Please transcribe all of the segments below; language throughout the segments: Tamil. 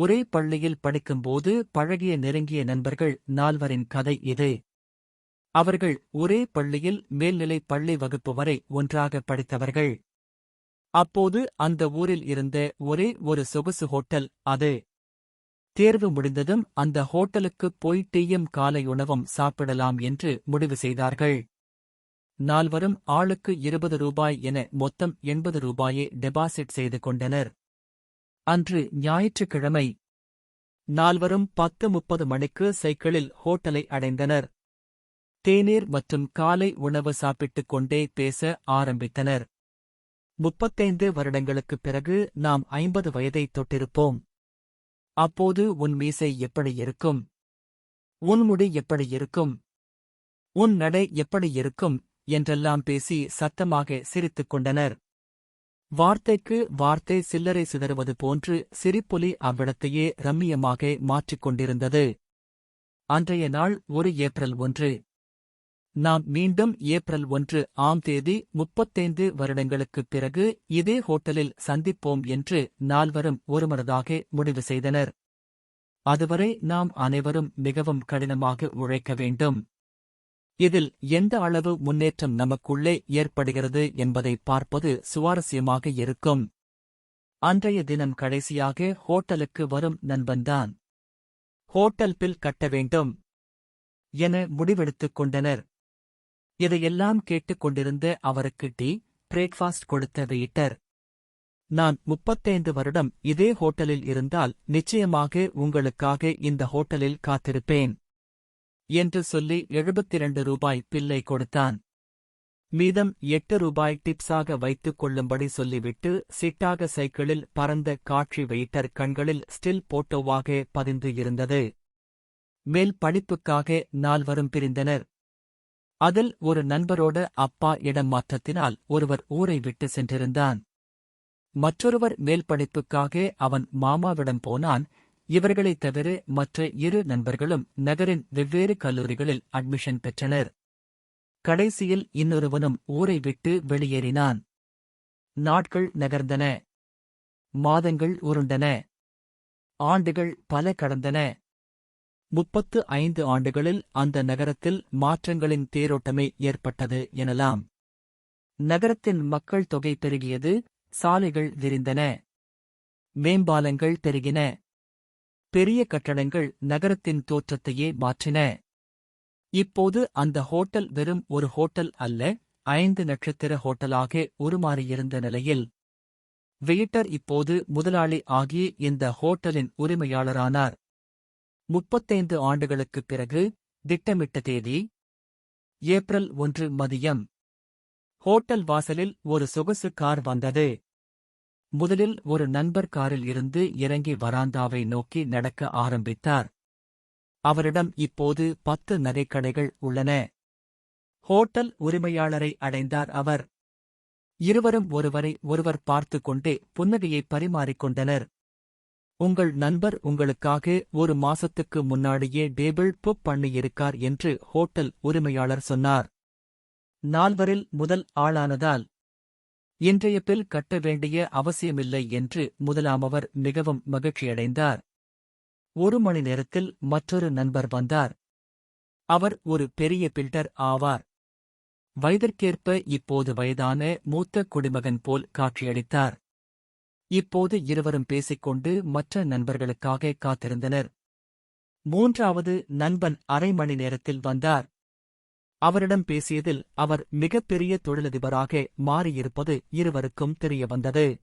ஒரே பள்ளியில் படிக்கும்போது பழகிய நெருங்கிய நண்பர்கள் நால்வரின் கதை இது. அவர்கள் ஒரே பள்ளியில் மேல்நிலை பள்ளி வகுப்பு வரை ஒன்றாக படித்தவர்கள். அப்போது அந்த ஊரில் இருந்த ஒரே ஒரு சொகுசு ஹோட்டல் அது. தேர்வு முடிந்ததும் அந்த ஹோட்டலுக்குப் போய் டீயும் காலை உணவும் சாப்பிடலாம் என்று முடிவு செய்தார்கள். நால்வரும் ஆளுக்கு இருபது ரூபாய் என மொத்தம் எண்பது ரூபாயை டெபாசிட் செய்து கொண்டனர். அன்று ஞாயிற்றுக்கிழமை. நால்வரும் பத்து முப்பது மணிக்கு சைக்கிளில் ஹோட்டலை அடைந்தனர். தேநீர் மற்றும் காலை உணவு சாப்பிட்டுக் கொண்டே பேச ஆரம்பித்தனர். முப்பத்தைந்து வருடங்களுக்குப் பிறகு நாம் ஐம்பது வயதைத் தொட்டிருப்போம். அப்போது உன் மீசை எப்படி இருக்கும்? உன் முடி எப்படி இருக்கும்? உன் நடை எப்படி இருக்கும்? என்றெல்லாம் பேசி சத்தமாக சிரித்துக் கொண்டனர். வார்த்தைக்கு வார்த்தை சில்லறை சிதறுவது போன்று சிரிப்பொலி அவ்விடத்தையே ரம்மியமாக மாற்றிக் கொண்டிருந்தது. அன்றைய நாள் ஒரு ஏப்ரல் ஒன்று. நாம் மீண்டும் ஏப்ரல் ஒன்று ஆம் தேதி முப்பத்தைந்து வருடங்களுக்குப் பிறகு இதே ஹோட்டலில் சந்திப்போம் என்று நால்வரும் ஒருமனதாக முடிவு செய்தனர். அதுவரை நாம் அனைவரும் மிகவும் கடினமாக உழைக்க வேண்டும். இதில் எந்த அளவு முன்னேற்றம் நமக்குள்ளே ஏற்படுகிறது என்பதை பார்ப்பது சுவாரஸ்யமாக இருக்கும். அன்றைய தினம் கடைசியாக ஹோட்டலுக்கு வரும் நண்பன்தான். ஹோட்டல் பில் கட்ட வேண்டும். என முடிவெடுத்துக் கொண்டனர். இதையெல்லாம் கேட்டுக் கொண்டிருந்த அவருக்கு டீ பிரேக்ஃபாஸ்ட் கொடுத்த வெயிட்டர் நான் முப்பத்தைந்து வருடம் இதே ஹோட்டலில் இருந்தால் நிச்சயமாக உங்களுக்காக இந்த ஹோட்டலில் காத்திருப்பேன். என்று சொல்லி எழுபத்திரண்டு ரூபாய் பில்லை கொடுத்தான். மீதம் எட்டு ரூபாய் டிப்ஸாக வைத்துக் கொள்ளும்படி சொல்லிவிட்டு சிட்டாக சைக்கிளில் பறந்த காட்சி வெயிட்டர் கண்களில் ஸ்டில் போட்டோவாக பதிந்து இருந்தது. மேல் படிப்புக்காக நால்வரும் பிரிந்தனர். அதில் ஒரு நண்பரோட அப்பா இடம் மாற்றத்தினால் ஒருவர் ஊரை விட்டு சென்றிருந்தான். மற்றொருவர் மேல் படிப்புக்காக அவன் மாமாவிடம் போனான். இவர்களைத் தவிர மற்ற இரு நண்பர்களும் நகரின் வெவ்வேறு கல்லூரிகளில் அட்மிஷன் பெற்றனர். கடைசியில் இன்னொருவனும் ஊரை விட்டு வெளியேறினான். நாட்கள் நகர்ந்தன. மாதங்கள் உருண்டன. ஆண்டுகள் பல கடந்தன. முப்பத்து ஐந்து ஆண்டுகளில் அந்த நகரத்தில் மாற்றங்களின் தேரோட்டமே ஏற்பட்டது எனலாம். நகரத்தின் மக்கள் தொகை பெருகியது சாலைகள் விரிந்தன. மேம்பாலங்கள் பெருகின. பெரிய கட்டடங்கள் நகரத்தின் தோற்றத்தையே மாற்றின. இப்போது அந்த ஹோட்டல் வெறும் ஒரு ஹோட்டல் அல்ல ஐந்து நட்சத்திர ஹோட்டலாக உருமாறியிருந்த நிலையில். வெயிட்டர் இப்போது முதலாளி ஆகி இந்த ஹோட்டலின் உரிமையாளரானார். முப்பத்தைந்து ஆண்டுகளுக்குப் பிறகு திட்டமிட்ட தேதி ஏப்ரல் ஒன்று மதியம். ஹோட்டல் வாசலில் ஒரு சொகுசு கார் வந்தது. முதலில் ஒரு நண்பர் காரில் இருந்து இறங்கி வராந்தாவை நோக்கி நடக்க ஆரம்பித்தார். அவரிடம் இப்போது பத்து நகைக்கடைகள் உள்ளன. ஹோட்டல் உரிமையாளரை அடைந்தார் அவர். இருவரும் ஒருவரை ஒருவர் பார்த்து கொண்டே புன்னகையை பரிமாறிக்கொண்டனர் உங்கள் நண்பர் உங்களுக்காக ஒரு மாசத்துக்கு முன்னாடியே டேபிள் புக் பண்ணியிருக்கார் என்று ஹோட்டல் உரிமையாளர் சொன்னார். நால்வரில் முதல் ஆளானதால் இன்றைய பில் கட்ட வேண்டிய அவசியமில்லை என்று முதலாமவர் மிகவும் மகிழ்ச்சியடைந்தார். ஒரு மணி நேரத்தில் மற்றொரு நண்பர் வந்தார். அவர் ஒரு பெரிய பில்டர் ஆவார். வயதிற்கேற்ப இப்போது வயதான மூத்த குடிமகன் போல் காட்சியளித்தார். இப்போது இருவரும் பேசிக்கொண்டு மற்ற நண்பர்களுக்காக காத்திருந்தனர். மூன்றாவது நண்பன் அரை மணி நேரத்தில் வந்தார். அவரிடம் பேசியதில் அவர் மிகப்பெரிய தொழிலதிபராக மாறியிருப்பது இருவருக்கும் தெரியவந்தது.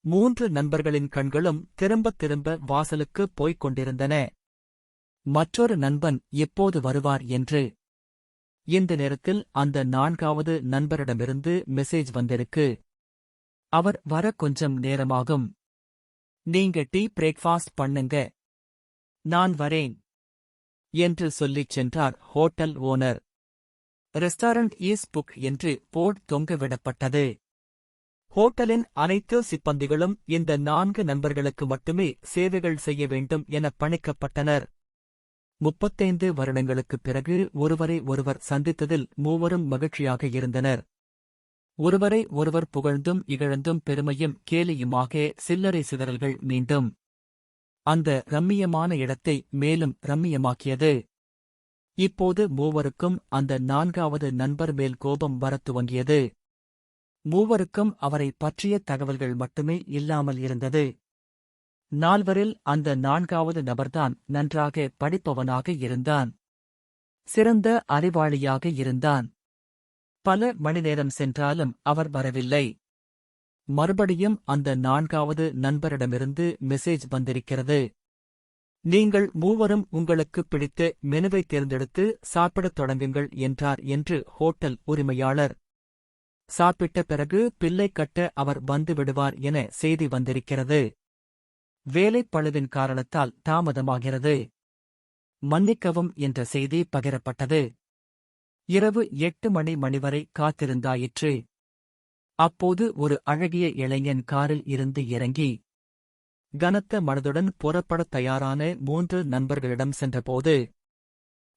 மூன்று நண்பர்களின் கண்களும் திரும்பத் திரும்ப வாசலுக்கு போய்க் கொண்டிருந்தன. மற்றொரு நண்பன் எப்போது வருவார் என்று? இந்த நேரத்தில் அந்த நான்காவது நண்பரிடமிருந்து மெசேஜ் வந்திருக்கு. அவர் வர கொஞ்சம் நேரமாகும். நீங்க டீ பிரேக்ஃபாஸ்ட் பண்ணுங்க. நான் வரேன் என்று சொல்லிச் சென்றார் hotel owner. Restaurant is book என்று போர்ட் தொங்கவிடப்பட்டது. ஹோட்டலின் அனைத்து சிப்பந்திகளும் இந்த நான்கு நண்பர்களுக்கு மட்டுமே சேவைகள் செய்ய வேண்டும் என பணிக்கப்பட்டனர். முப்பத்தைந்து வருடங்களுக்குப் பிறகு ஒருவரை ஒருவர் சந்தித்ததில் மூவரும் மகிழ்ச்சியாக இருந்தனர். ஒருவரை ஒருவர் புகழ்ந்தும் இகழ்ந்தும் பெருமையும் கேலியுமாக சில்லறை சிதறல்கள் மீண்டும். அந்த ரம்மியமான இடத்தை மேலும் ரம்மியமாக்கியது. இப்போது மூவருக்கும் அந்த நான்காவது நண்பர் மேல் கோபம் வரத் துவங்கியது. மூவருக்கும் அவரை பற்றிய தகவல்கள் மட்டுமே இல்லாமல் இருந்தது. நால்வரில் அந்த நான்காவது நபர்தான் நன்றாக படிப்பவனாக இருந்தான். சிறந்த அறிவாளியாக இருந்தான். பல மணிநேரம் சென்றாலும் அவர் வரவில்லை. மறுபடியும் அந்த நான்காவது நண்பரிடமிருந்து மெசேஜ் வந்திருக்கிறது. நீங்கள் மூவரும் உங்களுக்கு பிடித்த மெனுவை தேர்ந்தெடுத்து சாப்பிடத் தொடங்குங்கள் என்றார் என்று ஹோட்டல் உரிமையாளர். சாப்பிட்ட பிறகு பிள்ளை கட்ட அவர் வந்து விடுவார் என செய்தி வந்திருக்கிறது. வேலைப்பழுவின் காரணத்தால் தாமதமாகிறது. மன்னிக்கவும் என்ற செய்தி பகிரப்பட்டது. இரவு எட்டு மணி மணிவரை காத்திருந்தாயிற்று. அப்போது ஒரு அழகிய இளைஞன் காரில் இருந்து இறங்கி கனத்த மனதுடன் புறப்படத் தயாரான மூன்று நண்பர்களிடம் சென்றபோது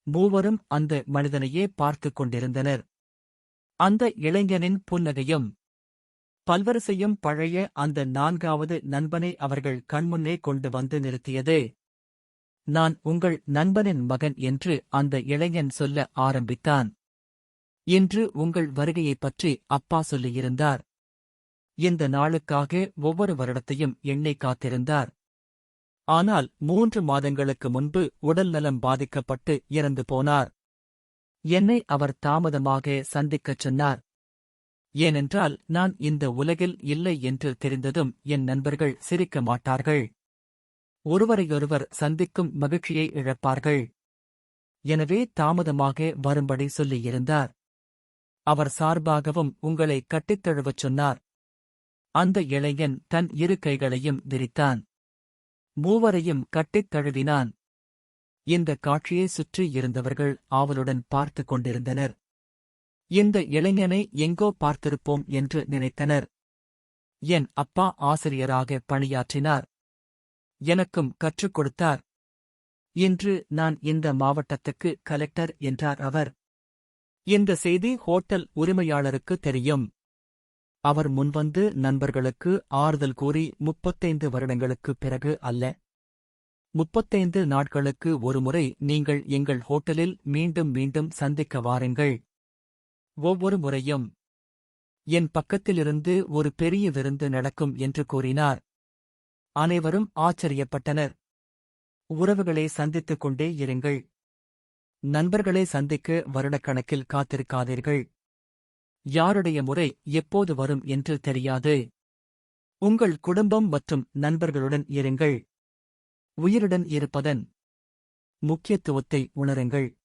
மூவரும் அந்த மனிதனையே பார்த்துக் கொண்டிருந்தனர். அந்த இளைஞனின் புன்னகையும் பல்வரிசையும் பழைய அந்த நான்காவது நண்பனை அவர்கள் கண்முன்னே கொண்டு வந்து நிறுத்தியது. நான் உங்கள் நண்பனின் மகன் என்று அந்த இளைஞன் சொல்ல ஆரம்பித்தான். இன்று உங்கள் வருகையைப் பற்றி அப்பா சொல்லியிருந்தார். இந்த நாளுக்காக ஒவ்வொரு வருடத்தையும் எண்ணெய் காத்திருந்தார். ஆனால் மூன்று மாதங்களுக்கு முன்பு உடல்நலம் பாதிக்கப்பட்டு இறந்து போனார். என்னை அவர் தாமதமாக சந்திக்கச் சொன்னார். ஏனென்றால் நான் இந்த உலகில் இல்லை என்று தெரிந்ததும் என் நண்பர்கள் சிரிக்க மாட்டார்கள். ஒருவரையொருவர் சந்திக்கும் மகிழ்ச்சியை இழப்பார்கள். எனவே தாமதமாக வரும்படி சொல்லியிருந்தார். அவர் சார்பாகவும் உங்களை கட்டித்தழுவச் சொன்னார். அந்த இளைஞன் தன் இரு கைகளையும் விரித்தான். மூவரையும் கட்டித் தழுவினான். இந்த காட்சியை சுற்றி இருந்தவர்கள் ஆவலுடன் பார்த்துக் கொண்டிருந்தனர். இந்த இளைஞனை எங்கோ பார்த்திருப்போம் என்று நினைத்தனர். என் அப்பா ஆசிரியராக பணியாற்றினார். எனக்கும் கற்றுக் கொடுத்தார். இன்று நான் இந்த மாவட்டத்துக்கு கலெக்டர் என்றார் அவர். இந்த செய்தி ஹோட்டல் உரிமையாளருக்கு தெரியும். அவர் முன்வந்து நண்பர்களுக்கு ஆறுதல் கூறி முப்பத்தைந்து வருடங்களுக்குப் பிறகு அல்ல. முப்பத்தைந்து நாட்களுக்கு ஒருமுறை நீங்கள் எங்கள் ஹோட்டலில் மீண்டும் மீண்டும் சந்திக்க வாருங்கள். ஒவ்வொரு முறையும். என் பக்கத்திலிருந்து ஒரு பெரிய விருந்து நடக்கும் என்று கூறினார். அனைவரும் ஆச்சரியப்பட்டனர். உறவுகளை சந்தித்துக் கொண்டே இருங்கள். நண்பர்களை சந்திக்க வருடக்கணக்கில் காத்திருக்காதீர்கள். யாருடைய முறை எப்போது வரும் என்று தெரியாது. உங்கள் குடும்பம் மற்றும் நண்பர்களுடன் இருங்கள். உயிருடன் இருப்பதன் முக்கியத்துவத்தை உணருங்கள்.